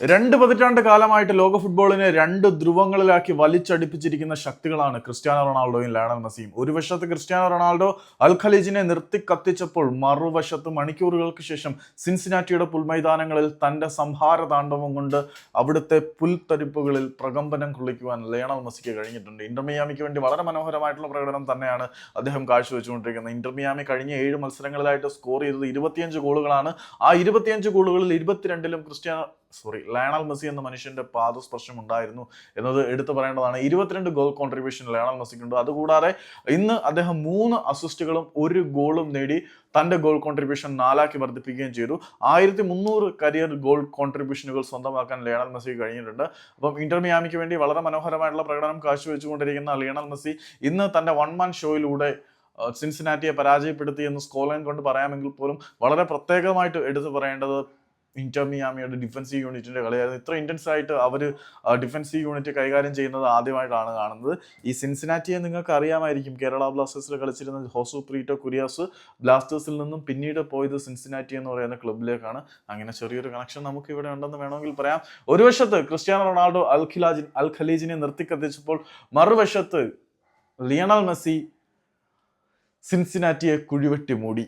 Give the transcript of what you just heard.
രണ്ട് പതിറ്റാണ്ട് കാലമായിട്ട് ലോക ഫുട്ബോളിനെ രണ്ട് ധ്രുവങ്ങളിലാക്കി വലിച്ചടിപ്പിച്ചിരിക്കുന്ന ശക്തികളാണ് ക്രിസ്ത്യാനോ റൊണാൾഡോയും ലയണൽ മെസ്സിയും. ഒരു വശത്ത് ക്രിസ്ത്യാനോ റൊണാൾഡോ അൽ ഖലീജിനെ നിർത്തി കത്തിച്ചപ്പോൾ മറുവശത്ത് മണിക്കൂറുകൾക്ക് ശേഷം സിൻസിനാറ്റിയുടെ പുൽമൈതാനങ്ങളിൽ തന്റെ സംഹാര താണ്ഡവം കൊണ്ട് അവിടുത്തെ പുൽത്തരിപ്പുകളിൽ പ്രകമ്പനം കൊള്ളിക്കുവാൻ ലയണൽ മെസ്സിക്ക് കഴിഞ്ഞിട്ടുണ്ട്. ഇന്റർമിയാമിക്ക് വേണ്ടി വളരെ മനോഹരമായിട്ടുള്ള പ്രകടനം തന്നെയാണ് അദ്ദേഹം കാഴ്ചവെച്ചുകൊണ്ടിരിക്കുന്നത്. ഇന്റർമിയാമി കഴിഞ്ഞ ഏഴ് മത്സരങ്ങളിലായിട്ട് സ്കോർ ചെയ്തത് ഇരുപത്തിയഞ്ച് ഗോളുകളാണ്. ആ ഇരുപത്തിയഞ്ച് ഗോളുകളിൽ ഇരുപത്തിരണ്ടിലും ക്രിസ്ത്യാനോ സോറി ലയണൽ മെസ്സി എന്ന മനുഷ്യന്റെ പാദസ്പർശം ഉണ്ടായിരുന്നു എന്നത് എടുത്തു പറയേണ്ടതാണ്. ഇരുപത്തിരണ്ട് ഗോൾ കോൺട്രിബ്യൂഷൻ ലയണൽ മെസ്സിക്കുണ്ട്. അതുകൂടാതെ ഇന്ന് അദ്ദേഹം മൂന്ന് അസിസ്റ്റുകളും ഒരു ഗോളും നേടി തന്റെ ഗോൾ കോൺട്രിബ്യൂഷൻ നാലാക്കി വർദ്ധിപ്പിക്കുകയും ചെയ്തു. ആയിരത്തി മുന്നൂറ് കരിയർ ഗോൾ കോൺട്രിബ്യൂഷനുകൾ സ്വന്തമാക്കാൻ ലയണൽ മെസ്സി കഴിഞ്ഞിട്ടുണ്ട്. അപ്പം ഇന്റർ മിയാമിക്ക് വേണ്ടി വളരെ മനോഹരമായിട്ടുള്ള പ്രകടനം കാഴ്ചവെച്ചുകൊണ്ടിരിക്കുന്ന ലയണൽ മെസ്സി ഇന്ന് തന്റെ വൺ മാൻ ഷോയിലൂടെ സിൻസിനാറ്റിയെ പരാജയപ്പെടുത്തി എന്ന് സ്കോർലൈൻ കൊണ്ട് പറയാമെങ്കിൽ പോലും വളരെ പ്രത്യേകമായിട്ട് എടുത്തു പറയേണ്ടത് ഇന്റർ മിയാമിയുടെ ഡിഫൻസീവ് യൂണിറ്റിന്റെ കളിയായിരുന്നു ഇത്ര ഇന്റൻസ് ആയിട്ട് അവർ ഡിഫൻസീവ് യൂണിറ്റ് കൈകാര്യം ചെയ്യുന്നത് ആദ്യമായിട്ടാണ് കാണുന്നത്. ഈ സിൻസിനാറ്റിയെ നിങ്ങൾക്ക് അറിയാമായിരിക്കും. കേരള ബ്ലാസ്റ്റേഴ്സിൽ കളിച്ചിരുന്ന ഹോസു പ്രീറ്റോ കുരിയാസ് ബ്ലാസ്റ്റേഴ്സിൽ നിന്നും പിന്നീട് പോയത് സിൻസിനാറ്റി എന്ന് പറയുന്ന ക്ലബിലേക്കാണ് അങ്ങനെ ചെറിയൊരു കണക്ഷൻ നമുക്ക് ഇവിടെ ഉണ്ടെന്ന് വേണമെങ്കിൽ പറയാം. ഒരു വശത്ത് ക്രിസ്ത്യാനോ റൊണാൾഡോ അൽ ഖിലാജി അൽ ഖലീജിനെ നിർത്തിക്കത്തിച്ചപ്പോൾ മറുവശത്ത് ലിയണൽ മെസ്സി സിൻസിനാറ്റിയെ കുഴിവെട്ടി മൂടി.